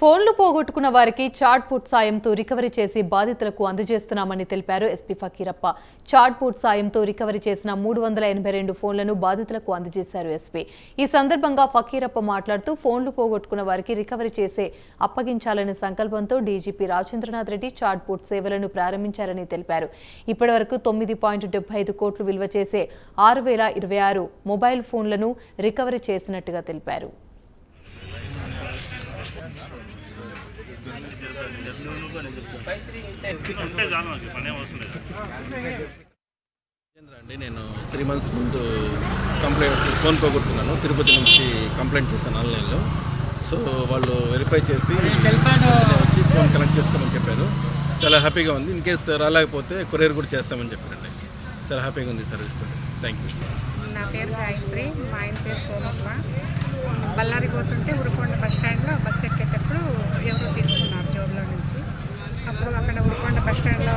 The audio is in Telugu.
ఫోన్లు పోగొట్టుకున్న వారికి చాట్ పుట్ సాయంతో రికవరీ చేసి బాధితులకు అందజేస్తున్నామని తెలిపారు ఎస్పీ ఫకీరప్ప. చాట్ పుట్ సాయంతో రికవరీ చేసిన మూడు వందల ఎనభై రెండు ఫోన్లను బాధితులకు అందజేశారు ఎస్పీ. ఈ సందర్భంగా ఫకీరప్ప మాట్లాడుతూ ఫోన్లు పోగొట్టుకున్న వారికి రికవరీ చేసే అప్పగించాలనే సంకల్పంతో DGP Rajendranath Reddy chatbot సేవలను ప్రారంభించారని తెలిపారు. ఇప్పటివరకు తొమ్మిది పాయింట్ డెబ్బై ఐదు కోట్లు విలువ చేసే ఆరు వేల ఇరవై ఆరు మొబైల్ ఫోన్లను రికవరీ చేసినట్టుగా తెలిపారు. అండి నేను త్రీ మంత్స్ ముందు కంప్లైంట్ ఫోన్ పోగొట్టుకున్నాను. తిరుపతి నుంచి కంప్లైంట్ చేశాను ఆన్లైన్లో. సో వాళ్ళు వెరిఫై చేసి వచ్చి ఫోన్ కనెక్ట్ చేసుకోమని చెప్పారు. చాలా హ్యాపీగా ఉంది. ఇన్ కేస్ రాలేకపోతే కొరియర్ కూడా చేస్తామని చెప్పారండి. చాలా హ్యాపీగా ఉంది సర్వీస్ థ్యాంక్ యూ నా పేరు గాయత్రి. మా ఆయన పేరు సోమమ్మ బళ్ళారి పోతుంటే ఉరుకొండ బస్ స్టాండ్లో బస్ అప్పుడు అక్కడ ఉరుకొండ బస్ స్టాండ్లో